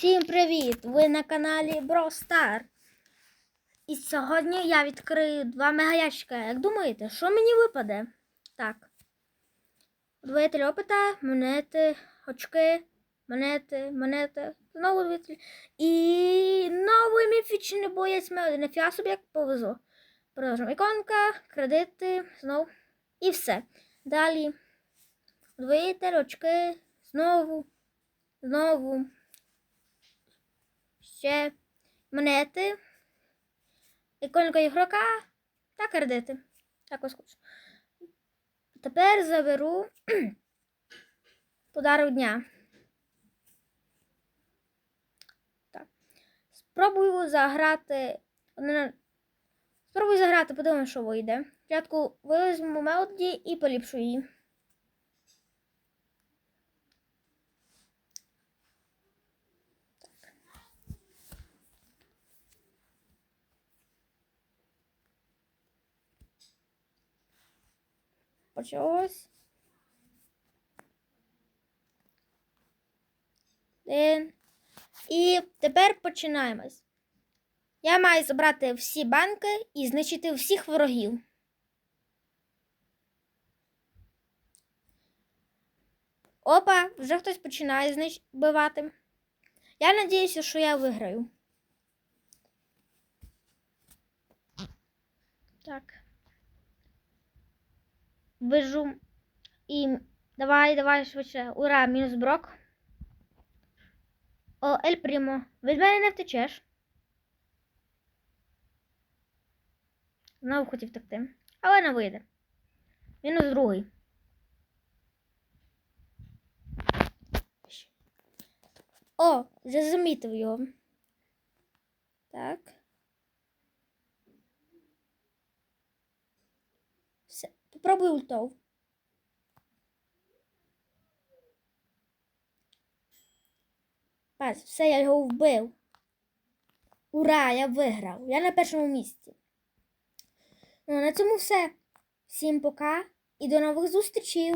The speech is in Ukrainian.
Всім привіт! Ви на каналі Star. І сьогодні я відкрию два мегаящика. Як думаєте, що мені випаде? Так. Двоїтель опита, монети, очки, монети, монети. Знову двоїтель. І новий міфічний боєць. Нафіга собі як повезло. Продовжуємо. Іконка, кредити, знов. І все. Далі. Двоїтель, очки, знову, знову ще монети, іконка ігрока та кредити. Так хочу. Тепер заберу подарок дня. Так. Спробую заграти. Спробую заграти, подивимося, що вийде. Спочатку візьму мелоді і поліпшу її. Почалось. Один. І тепер починаємось. Я маю забрати всі банки і знищити всіх ворогів. Опа, вже хтось починає вбивати. Я надіюся, що я виграю. Так. Вижу. І давай, давай швидше. Ура, мінус брок. О, Ель Прімо. Від мене не втечеш. Знову хотів втекти. Але не вийде. Мінус другий. О, вже замітив його. Так. Все. Попробуй ультов. Бач, все, я його вбив. Ура, я виграв. Я на першому місці. Ну, на цьому все. Всім пока і до нових зустрічей!